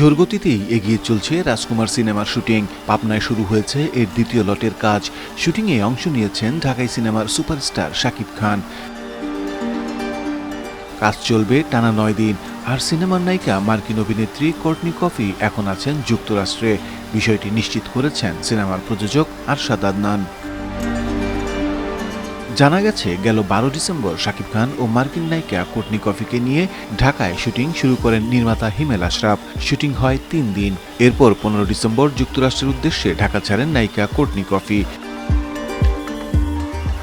জোরগতিতেই এগিয়ে চলছে রাজকুমার সিনেমার শুটিং। পাবনায় শুরু হয়েছে এর দ্বিতীয় লটের কাজ। শুটিংয়ে অংশ নিয়েছেন ঢাকাই সিনেমার সুপারস্টার শাকিব খান। কাজ চলবে টানা নয় দিন। আর সিনেমার নায়িকা মার্কিন অভিনেত্রী কর্টনি কফি এখন আছেন যুক্তরাষ্ট্রে। বিষয়টি নিশ্চিত করেছেন সিনেমার প্রযোজক আরশাদ আদনান। জানা গেছে, গেল বারো ডিসেম্বর শাকিব খান ও মার্কিন নায়িকা কোটনি কফিকে নিয়ে ঢাকায় শুটিং শুরু করেন নির্মাতা হিমেল আশরাফ। শুটিং হয় তিন দিন। এরপর পনেরো ডিসেম্বর যুক্তরাষ্ট্রের উদ্দেশ্যে ঢাকা ছাড়েন নায়িকা কোটনি কফি।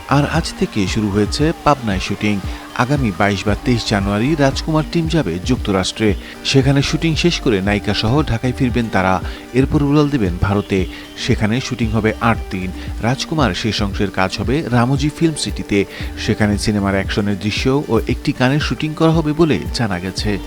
আর আজ থেকে শুরু হয়েছে পাবনায় শুটিং। আগামী বাইশ বা তেইশ জানুয়ারি রাজকুমার টিম যাবে যুক্তরাষ্ট্রে। সেখানে শুটিং শেষ করে নায়িকা সহ ঢাকায় ফিরবেন তারা। এরপর উড়াল দেবেন ভারতে। সেখানে শুটিং হবে আট দিন। রাজকুমার শেষ অংশের কাজ হবে রামোজি ফিল্ম সিটিতে। সেখানে সিনেমার অ্যাকশনের দৃশ্য ও একটি গানের শুটিং করা হবে বলে জানা গেছে।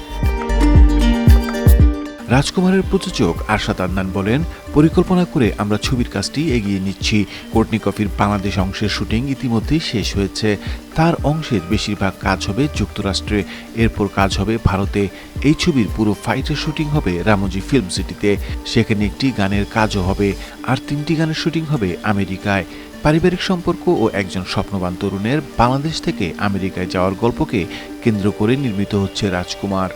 রাজকুমারের প্রযোজক আরশাদ আদনান বলেন, পরিকল্পনা করে আমরা ছবির কাজটি এগিয়ে নিচ্ছি। কোর্টনি কফির বাংলাদেশ অংশের শুটিং ইতিমধ্যেই শেষ হয়েছে। তার অংশের বেশিরভাগ কাজ হবে যুক্তরাষ্ট্রে। এরপর কাজ হবে ভারতে। এই ছবির পুরো ফাইটের শুটিং হবে রামজি ফিল্ম সিটিতে। সেখানে একটি গানের কাজও হবে। আর তিনটি গানের শুটিং হবে আমেরিকায়। পারিবারিক সম্পর্ক ও একজন স্বপ্নবান তরুণের বাংলাদেশ থেকে আমেরিকায় যাওয়ার গল্পকে কেন্দ্র করে নির্মিত হচ্ছে রাজকুমার।